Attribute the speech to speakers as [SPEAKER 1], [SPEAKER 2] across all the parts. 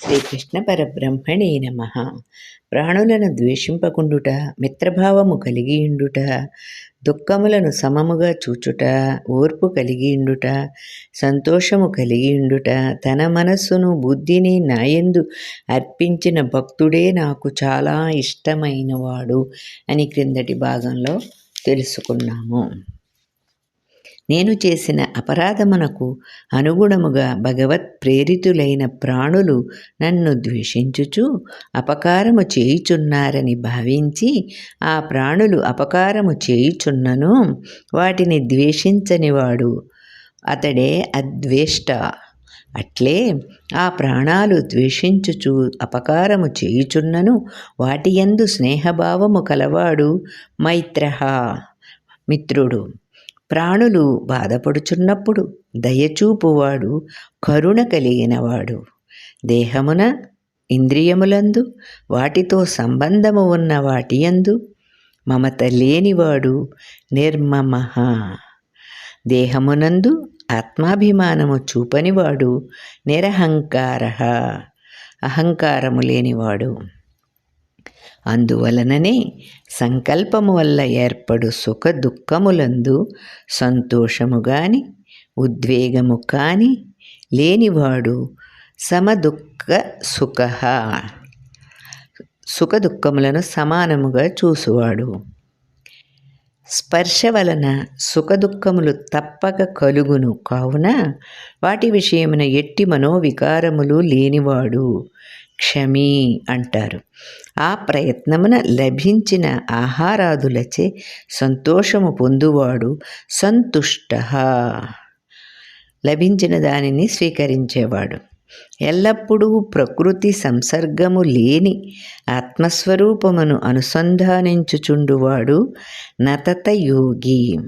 [SPEAKER 1] శ్రీకృష్ణ పరబ్రహ్మణే నమ. ప్రాణులను ద్వేషింపకుండుట మిత్రభావము కలిగియుండుట దుఃఖములను సమముగా చూచుట ఓర్పు కలిగియుండుట సంతోషము కలిగియుండుట తన మనస్సును బుద్ధిని నాయందు అర్పించిన భక్తుడే నాకు చాలా ఇష్టమైనవాడు అని క్రిందటి భాగంలో తెలుసుకున్నాము. నేను చేసిన అపరాధమునకు అనుగుణముగా భగవత్ ప్రేరితులైన ప్రాణులు నన్ను ద్వేషించుచు అపకారము చేయుచున్నారని భావించి ఆ ప్రాణులు అపకారము చేయుచున్నను వాటిని ద్వేషించనివాడు. అతడే అద్వేష్ట. అట్లే ఆ ప్రాణాలు ద్వేషించుచు అపకారము చేయుచున్నను వాటి యందు స్నేహభావము కలవాడు మైత్రహ. మిత్రుడు ప్రాణులు బాధపడుచున్నప్పుడు దయచూపువాడు కరుణ కలిగినవాడు. దేహమున ఇంద్రియములందు వాటితో సంబంధము ఉన్న వాటియందు మమత లేనివాడు నిర్మమ దేహమునందు ఆత్మాభిమానము చూపనివాడు నిరహంకార అహంకారము లేనివాడు. అందువలననే సంకల్పము వల్ల ఏర్పడు సుఖ దుఃఖములందు సంతోషము గాని ఉద్వేగము కాని లేనివాడు సమదుఃఖ సుఖ. సుఖ దుఃఖములను సమానముగా చూసువాడు. స్పర్శ వలన సుఖదుఖములు తప్పక కలుగును. కావున వాటి విషయమున ఎట్టి మనోవికారములు లేనివాడు క్షమి అంటారు. ఆ ప్రయత్నమున లభించిన ఆహారాదులచే సంతోషము పొందువాడు సంతుష్ట. లభించిన దానిని స్వీకరించేవాడు. ఎల్లప్పుడూ ప్రకృతి సంసర్గము లేని ఆత్మస్వరూపమును అనుసంధానించుచుండువాడు నతత యోగి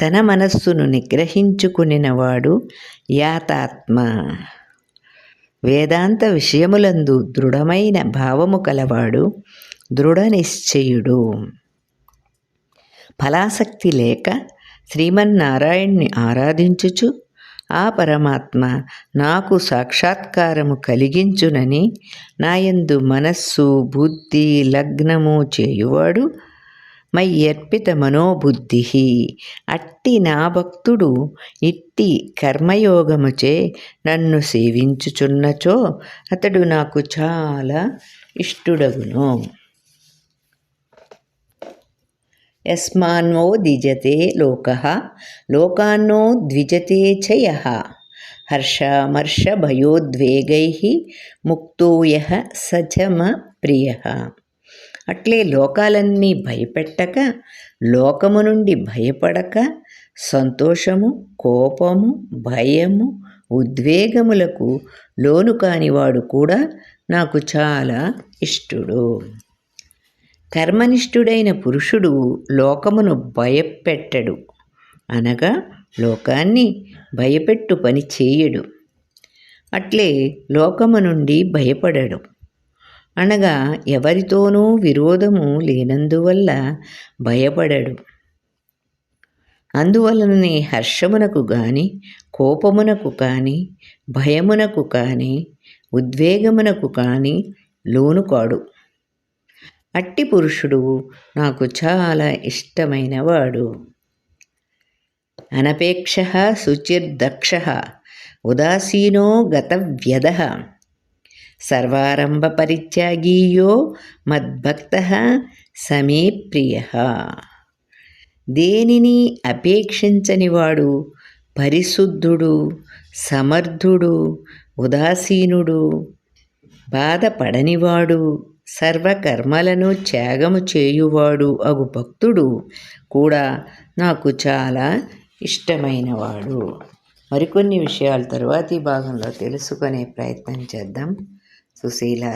[SPEAKER 1] తన మనస్సును నిగ్రహించుకునినవాడు యాతాత్మ. వేదాంత విషయములందు దృఢమైన భావము కలవాడు దృఢ నిశ్చయుడు ఫలాసక్తి లేక శ్రీమన్నారాయణ్ణి ఆరాధించుచు ఆ పరమాత్మ నాకు సాక్షాత్కారము కలిగించునని నాయందు మనస్సు బుద్ధి లగ్నము చేయువాడు మయ్యర్పిత మనోబుద్ధి అట్టి నా భక్తుడు ఇట్టి కర్మయోగముచే నన్ను సేవించుచున్నచో అతడు నాకు చాలా ఇష్టుడగును. యస్మాన్నో దిజతే లోక లోకాన్నో ద్విజతే చయ యః। హర్షమర్షభయోద్వేగై ముక్తో యః సచమ ప్రియ। అట్లే లోకాలన్నీ భయపెట్టక లోకము నుండి భయపడక సంతోషము కోపము భయము ఉద్వేగములకు లోను కానివాడు కూడా నాకు చాలా ఇష్టుడు. కర్మనిష్ఠుడైన పురుషుడు లోకమును భయపెట్టడు. అనగా లోకాన్ని భయపెట్టు పని చేయడు. అట్లే లోకము నుండి భయపడడు. అనగా ఎవరితోనూ విరోధము లేనందువల్ల భయపడడు. అందువలననే హర్షమునకు గాని కోపమునకు కానీ భయమునకు కానీ ఉద్వేగమునకు కానీ లోను కాడు. అట్టి పురుషుడు నాకు చాలా ఇష్టమైనవాడు. అనపేక్ష శుచిర్దక్ష ఉదాసీనో గతవ్యద సర్వారంభ పరిత్యాగీయో మద్భక్త సమే ప్రియ. దేనిని అపేక్షించనివాడు పరిశుద్ధుడు సమర్థుడు ఉదాసీనుడు బాధపడనివాడు సర్వకర్మలను త్యాగము చేయువాడు అగు భక్తుడు కూడా నాకు చాలా ఇష్టమైనవాడు. మరికొన్ని విషయాలు తరువాతి భాగంలో తెలుసుకునే ప్రయత్నం చేద్దాం. Susila